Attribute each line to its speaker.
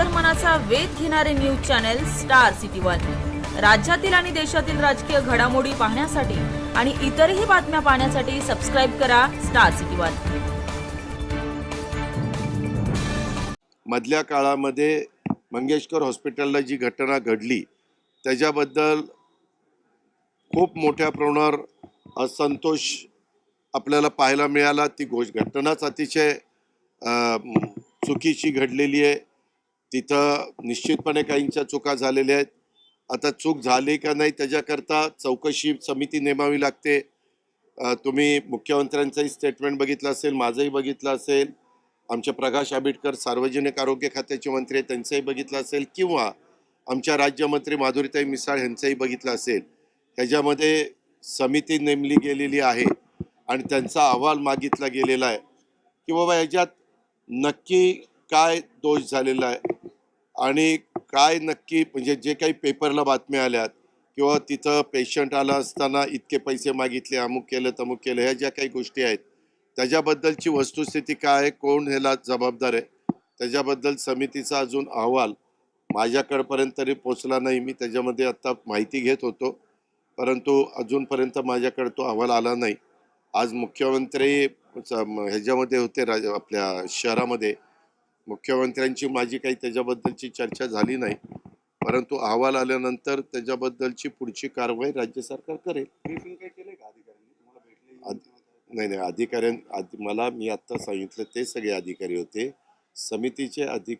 Speaker 1: अंतर्मनाचा वेध घेणारे news channel star city one. राज्यातील आणि देशातील राजकीय घडामोडी पाहण्यासाठी आणि इतरही बातम्या पाहण्यासाठी सबस्क्राईब करा स्टार सिटी वन.
Speaker 2: मधल्या काळामध्ये मंगेशकर हॉस्पिटलला जी घटना घडली त्याच्याबद्दल खूप मोठ्या प्रमाणावर असंतोष आपल्याला पाहायला मिळाला. ती गोष्ट घटनाच अतिशय चुकीची घडलेली आहे. तिथं निश्चितपणे काहींच्या चुका झालेल्या आहेत. आता चूक झाली का नाही त्याच्याकरता चौकशी समिती नेमावी लागते. तुम्ही मुख्यमंत्र्यांचंही स्टेटमेंट बघितलं असेल माझंही बघितलं असेल. आमचे प्रकाश आंबेडकर सार्वजनिक आरोग्य खात्याचे मंत्री आहेत त्यांचंही बघितलं असेल किंवा आमच्या राज्यमंत्री माधुरीताई मिसाळ यांचंही बघितलं असेल. ह्याच्यामध्ये समिती नेमली गेलेली आहे आणि त्यांचा अहवाल मागितला गेलेला आहे. की बाबा ह्याच्यात नक्की काय दोष झालेला आहे? आणि काय नक्की म्हणजे जे काही पेपरला बातम्या आल्यात किंवा तिथं पेशंट आला असताना इतके पैसे मागितले अमुक केलं तमुक केलं ह्या ज्या काही गोष्टी आहेत त्याच्याबद्दलची वस्तुस्थिती काय आहे कोण ह्याला जबाबदार आहे त्याच्याबद्दल समितीचा अजून अहवाल माझ्याकडपर्यंत तरी पोचला नाही. मी त्याच्यामध्ये आत्ता माहिती घेत होतो परंतु अजूनपर्यंत माझ्याकडे तो अहवाल आला नाही. आज मुख्यमंत्री म- ह्याच्यामध्ये होते राज आपल्या शहरामध्ये मुख्यमंत्र्यांची माझी काही त्याच्याबद्दलची चर्चा झाली नाही. परंतु अहवाल आल्यानंतर त्याच्याबद्दलची पुढची कारवाई राज्य सरकार करेल. नाही नाही. अधिकाऱ्यां मला मी आत्ता सांगितलं ते सगळे अधिकारी होते. समितीचे अधिक